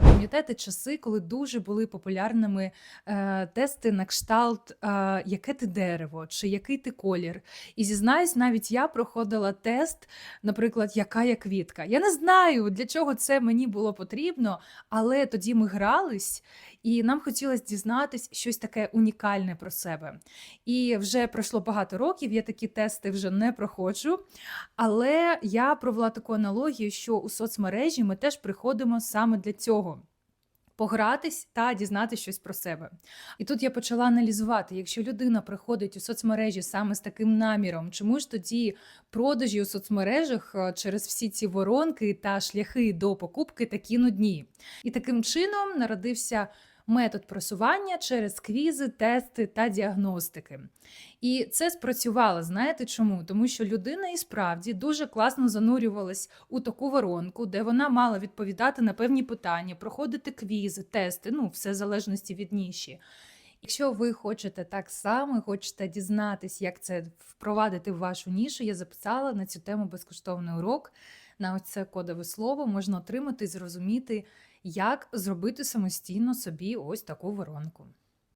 Пам'ятаєте часи, коли дуже були популярними е, тести на кшталт, е, яке ти дерево чи який ти колір. І зізнаюсь, навіть я проходила тест, наприклад, яка я квітка. Я не знаю, для чого це мені було потрібно, але тоді ми грались, і нам хотілося дізнатись щось таке унікальне про себе. І вже пройшло багато років, я такі тести вже не проходжу. Але я провела таку аналогію, що у соцмережі ми теж приходимо саме для цього. Погратись та дізнатися щось про себе. І тут я почала аналізувати, якщо людина приходить у соцмережі саме з таким наміром, чому ж тоді продажі у соцмережах е, через всі ці воронки та шляхи до покупки такі нудні? І таким чином народився метод просування через квізи, тести та діагностики. І це спрацювало. Знаєте чому? Тому що людина і справді дуже класно занурювалась у таку воронку, де вона мала відповідати на певні питання, проходити квізи, тести, ну все в залежності від ніші. Якщо ви хочете так само, хочете дізнатись, як це впровадити в вашу нішу, я записала на цю тему безкоштовний урок. На оце кодове слово можна отримати і зрозуміти, як зробити самостійно собі ось таку воронку.